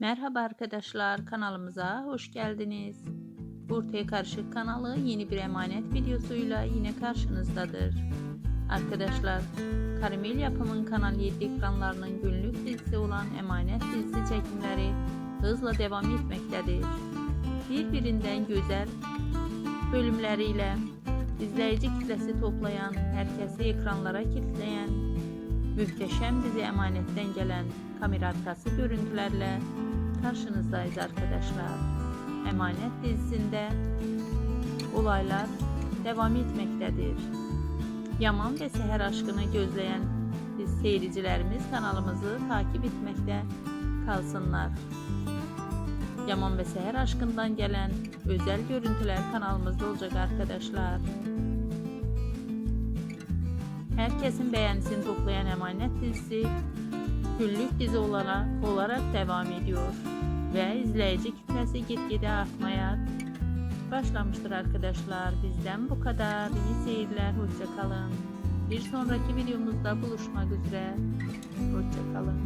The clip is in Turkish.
Merhaba arkadaşlar kanalımıza hoş geldiniz. Ortaya Karışık kanalı yeni bir emanet videosuyla yine karşınızdadır. Arkadaşlar Karamel Yapım'ın Kanal 7 ekranlarının günlük dizisi olan Emanet dizisi çekimleri hızla devam etmektedir. Birbirinden güzel bölümleriyle izleyici kitlesi toplayan, herkesi ekranlara kilitleyen Mühteşem dizi emanetten gelen kamera arkası görüntülerle karşınızdayız arkadaşlar. Emanet dizisinde olaylar devam etmektedir. Yaman ve Seher aşkını gözleyen biz seyircilerimiz kanalımızı takip etmekte kalsınlar. Yaman ve Seher aşkından gelen özel görüntüler kanalımızda olacak arkadaşlar. Herkesin beğenisini toplayan Emanet dizisi günlük dizi olarak, olarak devam ediyor ve izleyici kitlesi gitgide artmaya başlamıştır arkadaşlar. Bizden bu kadar. İyi seyirler. Hoşçakalın. Bir sonraki videomuzda buluşmak üzere. Hoşçakalın.